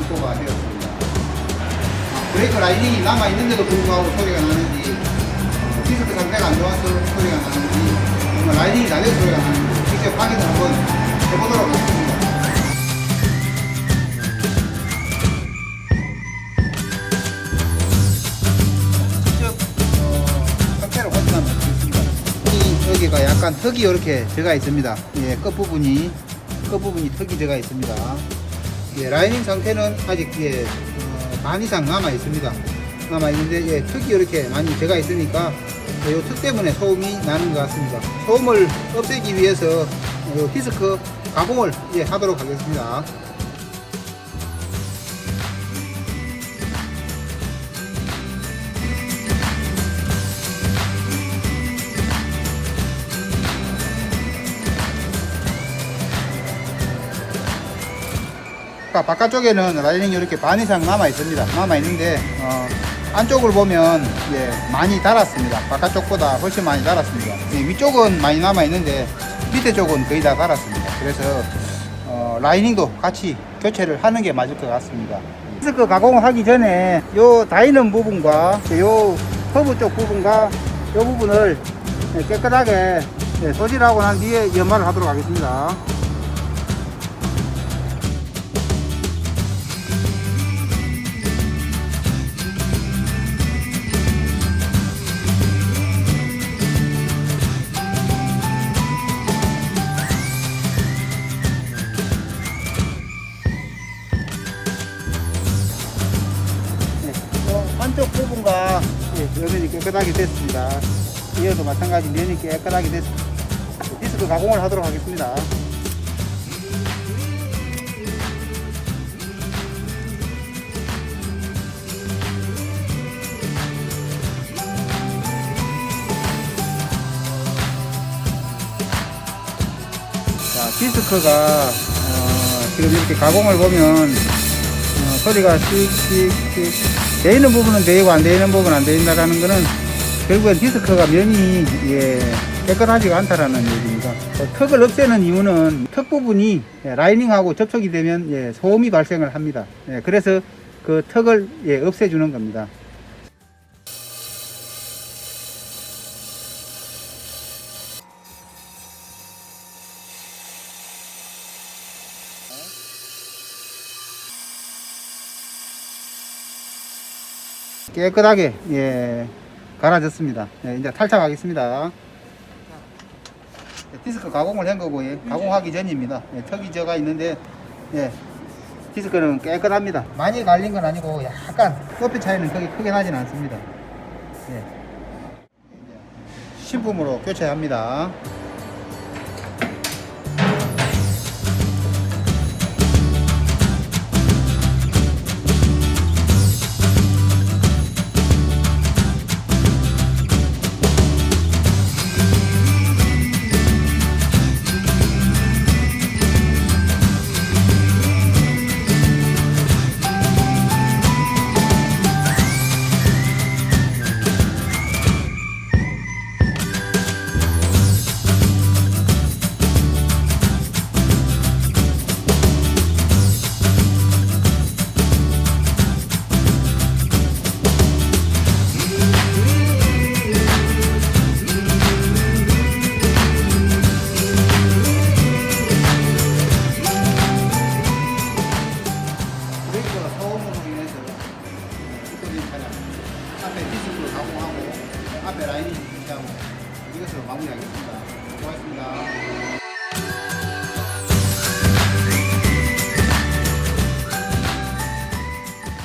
입고가 되었습니다. 아, 브레이크 라이닝이 남아있는데도 불구하고 소리가 나는지 어, 디스크 상태가 안 좋아서 소리가 나는지 정말 라이닝이 낮아서 소리가 나는지 직접 확인을 한번 해보도록 하겠습니다. 어, 여기가 약간 흙이 이렇게 들어가 있습니다. 예, 끝부분이 끝부분이 흙이 들어가 있습니다. 예, 라이닝 상태는 아직 예, 어, 반 이상 남아 있습니다. 남아 있는데 예, 흙이 이렇게 많이 들어가 있으니까 이흙 때문에 소음이 나는 것 같습니다. 소음을 없애기 위해서 요 디스크 가공을 예, 하도록 하겠습니다. 아까 바깥쪽에는 라이닝이 이렇게 반 이상 남아 있습니다. 남아 있는데 어, 안쪽을 보면 예, 많이 달았습니다. 바깥쪽보다 훨씬 많이 달았습니다. 예, 위쪽은 많이 남아 있는데 밑에 쪽은 거의 다 달았습니다. 그래서 어, 라이닝도 같이 교체를 하는 게 맞을 것 같습니다. 디스크 가공을 하기 전에 요 다이는 부분과 요 허브 쪽 부분과 요 부분을 예, 깨끗하게 예, 소질하고 난 뒤에 연마를 하도록 하겠습니다. 한쪽 부분과 예, 면이 깨끗하게 됐습니다. 이어도 마찬가지 면이 깨끗하게 됐습니다. 디스크 가공을 하도록 하겠습니다. 자, 디스크가 어, 지금 이렇게 가공을 보면 어, 소리가 씩씩씩 되있는 부분은 되고 안 되있는 부분은 안 되있다라는 거는 결국엔 디스크가 면이 예, 깨끗하지가 않다라는 얘기입니다. 어, 턱을 없애는 이유는 턱 부분이 예, 라이닝하고 접촉이 되면 예, 소음이 발생을 합니다. 예, 그래서 그 턱을 예, 없애주는 겁니다. 깨끗하게 예, 갈아졌습니다. 예, 이제 탈착하겠습니다. 예, 디스크 가공을 한 거고 예, 가공하기 전입니다. 예, 턱이 져가 있는데 예, 디스크는 깨끗합니다. 많이 갈린 건 아니고 약간 높이 차이는 크게 크게 나진 않습니다. 예. 신품으로 교체합니다. 이것으로 마무리하겠습니다. 고맙습니다.